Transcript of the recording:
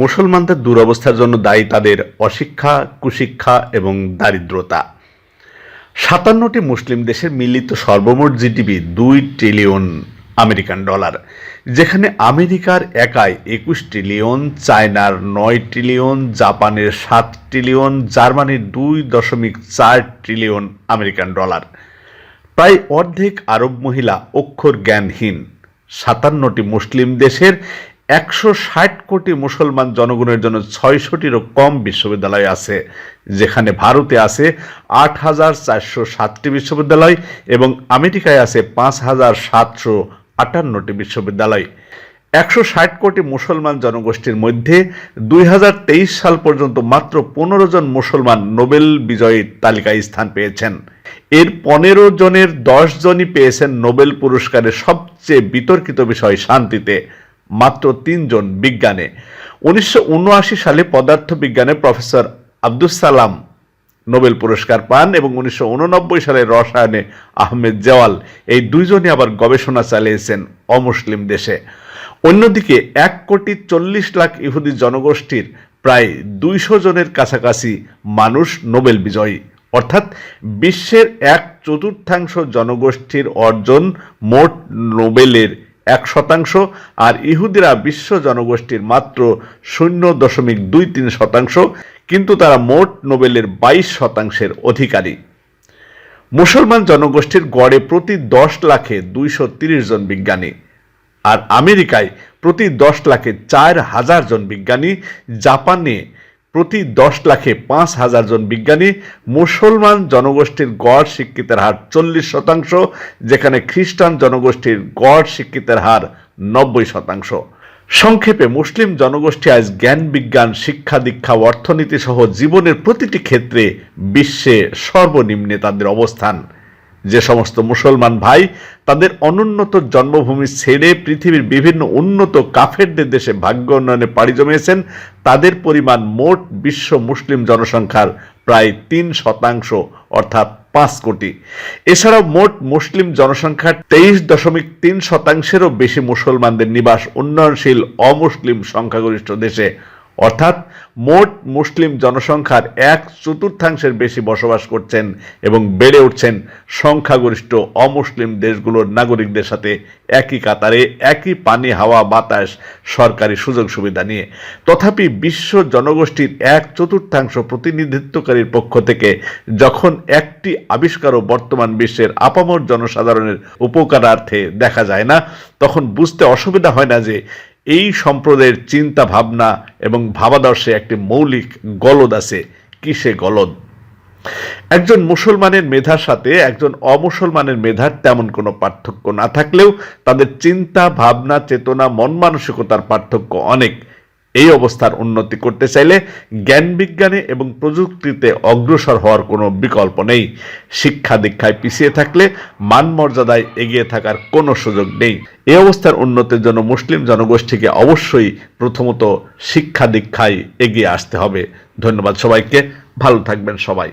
মুসলমানদের দুরবস্থার জন্য দায়ী তাদের অশিক্ষা, কুশিক্ষা এবং দারিদ্রতা। সাতান্নটি মুসলিম দেশের মিলিত সর্বমোট জিডিপি দুই ট্রিলিয়ন আমেরিকান ডলার, যেখানে আমেরিকার একাই একুশ ট্রিলিয়ন, চায়নার নয় ট্রিলিয়ন, জাপানের সাত ট্রিলিয়ন, জার্মানির দুই দশমিক চার ট্রিলিয়ন আমেরিকান ডলার। প্রায় অর্ধেক আরব মহিলা অক্ষর জ্ঞানহীন। সাতান্নটি মুসলিম দেশের একশো ষাট কোটি মুসলমান জনগণের জন্য ছয়শটিরও কম বিশ্ববিদ্যালয় আছে, যেখানে ভারতে আছে আট হাজার চারশো সাতটি বিশ্ববিদ্যালয় এবং আমেরিকায় আছে পাঁচ হাজার সাতশো আটান্নটি বিশ্ববিদ্যালয়। একশো ষাট কোটি মুসলমান জনগোষ্ঠীর মধ্যে দুই হাজার তেইশ সাল পর্যন্ত মাত্র পনেরো জন মুসলমান নোবেল বিজয়ীর তালিকায় স্থান পেয়েছেন। এর পনেরো জনের দশ জনই পেয়েছেন নোবেল পুরস্কারের সবচেয়ে বিতর্কিত বিষয় শান্তিতে। মাত্র তিনজন বিজ্ঞানে। উনিশশো উনআশি সালে পদার্থবিজ্ঞানে প্রফেসর আব্দুস সালাম নোবেল পুরস্কার পান এবং উনিশশো উননব্বই সালে রসায়নে আহমেদ জওয়াল এই দুইজনই আবার গবেষণা চালিয়েছেন অমুসলিম দেশে। অন্যদিকে এক কোটি চল্লিশ লাখ ইহুদি জনগোষ্ঠীর প্রায় দুইশো জনের কাছাকাছি মানুষ নোবেল বিজয়ী। অর্থাৎ বিশ্বের এক চতুর্থাংশ জনগোষ্ঠীর অর্জন মোট নোবেলের এক শতাংশ, আর ইহুদিরা বিশ্ব জনগোষ্ঠীর মাত্র শূন্য দশমিক দুই তিন শতাংশ, কিন্তু তারা মোট নোবেলের বাইশ শতাংশের অধিকারী। মুসলমান জনগোষ্ঠীর গড়ে প্রতি দশ লাখে দুইশো তিরিশ জন বিজ্ঞানী, আর আমেরিকায় প্রতি দশ লাখে চার হাজার জন বিজ্ঞানী, জাপানে প্রতি দশ লাখে পাঁচ হাজার জন বিজ্ঞানী মুসলমান জনগোষ্ঠীর গড় শিক্ষিতের হার চল্লিশ শতাংশ, যেখানে খ্রিস্টান জনগোষ্ঠীর গড় শিক্ষিতের হার নব্বই শতাংশ। সংক্ষেপে মুসলিম জনগোষ্ঠী আজ জ্ঞান বিজ্ঞান, শিক্ষা দীক্ষা, অর্থনীতি সহ জীবনের প্রতিটি ক্ষেত্রে বিশ্বে সর্বনিম্নে তাদের অবস্থান। যে সমস্ত মুসলমান ভাই তাদের অনুন্নত জন্মভূমি ছেড়ে পৃথিবীর বিভিন্ন উন্নত কাফেরদের দেশে ভাগ্য উন্নয়নে পাড়ি জমিয়েছেন, তাদের পরিমাণ মোট বিশ্ব মুসলিম জনসংখ্যার প্রায় তিন শতাংশ, অর্থাৎ পাঁচ কোটি। এছাড়াও মোট মুসলিম জনসংখ্যার তেইশ দশমিক তিন শতাংশেরও বেশি মুসলমানদের নিবাস উন্নয়নশীল অমুসলিম সংখ্যাগরিষ্ঠ দেশে অর্থাৎ মোট মুসলিম জনসংখ্যার এক চতুর্থাংশের বেশি বসবাস করছেন এবং বেড়ে উঠছেন সংখ্যাগরিষ্ঠ অমুসলিম দেশগুলোর নাগরিকদের সাথে একই কাতারে, একই পানি, হাওয়া, বাতাস, সরকারি সুযোগ সুবিধা নিয়ে। তথাপি বিশ্ব জনগোষ্ঠীর এক চতুর্থাংশ প্রতিনিধিত্বকারীর পক্ষ থেকে যখন একটি আবিষ্কারও বর্তমান বিশ্বের আপামর জনসাধারণের উপকারার্থে দেখা যায় না, তখন বুঝতে অসুবিধা হয় না যে এই সম্প্রদায়ের চিন্তা ভাবনা এবং ভাবাদর্শে একটি মৌলিক গলদ আছে। কিসে গলদ? একজন মুসলমানের মেধার সাথে একজন অমুসলমানের মেধার তেমন কোনো পার্থক্য না থাকলেও তাদের চিন্তা, ভাবনা, চেতনা মন মানসিকতার পার্থক্য অনেক। এই অবস্থার উন্নতি করতে চাইলে জ্ঞান বিজ্ঞানে এবং প্রযুক্তিতে অগ্রসর হওয়ার কোনো বিকল্প নেই। শিক্ষা দীক্ষায় পিছিয়ে থাকলে মান মর্যাদায় এগিয়ে থাকার কোনো সুযোগ নেই। এই অবস্থার উন্নতির জন্য মুসলিম জনগোষ্ঠীকে অবশ্যই প্রথমত শিক্ষা দীক্ষায় এগিয়ে আসতে হবে। ধন্যবাদ সবাইকে। ভালো থাকবেন সবাই।